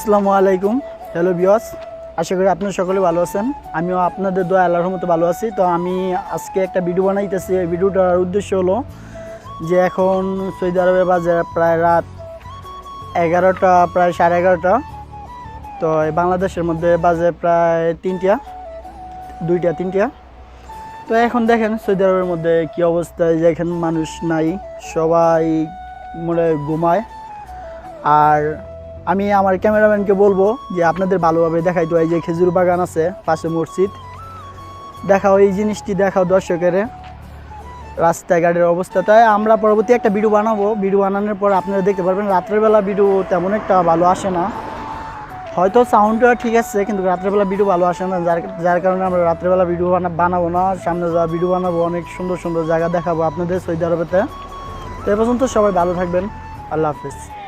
আসসালামু আলাইকুম। হ্যালো বিয়াস আশা করি আপনারা সকলে ভালো আছেন। আমিও আপনাদের দোয়া, আল্লাহর মতো ভালো আছি। তো আমি আজকে একটা ভিডিও বানাইতেছি। এই ভিডিওটার উদ্দেশ্য হলো যে এখন সৌদি আরবে বাজে প্রায় রাত এগারোটা, প্রায় সাড়ে এগারোটা। তো বাংলাদেশের মধ্যে বাজে প্রায় তিনটা, দুইটা, তিনটা। তো এখন দেখেন সৌদি আরবের মধ্যে কী অবস্থা। যে এখানে মানুষ নাই, সবাই মনে ঘুমায়। আর আমি আমার ক্যামেরাম্যানকে বলব যে আপনাদের ভালোভাবে দেখাইতো এই যে খেজুর বাগান আছে, পাশে মসজিদ। দেখাও এই জিনিসটি, দেখাও দর্শকের রাস্তাঘাটের অবস্থা। তাই আমরা পরবর্তী একটা ভিডিও বানাবো। ভিডিও বানানোর পর আপনারা দেখতে পারবেন, রাত্রেবেলা ভিডিও তেমন একটা ভালো আসে না। হয়তো সাউন্ডটা ঠিক আছে, কিন্তু রাত্রেবেলা ভিডিও ভালো আসে না। যার যার কারণে আমরা রাত্রেবেলা ভিডিও বানা, বানাবো না। সামনে যাওয়া ভিডিও বানাবো, অনেক সুন্দর সুন্দর জায়গা দেখাবো আপনাদের সৌদি আরবেতে। তো এ পর্যন্ত সবাই ভালো থাকবেন। আল্লাহ হাফিজ।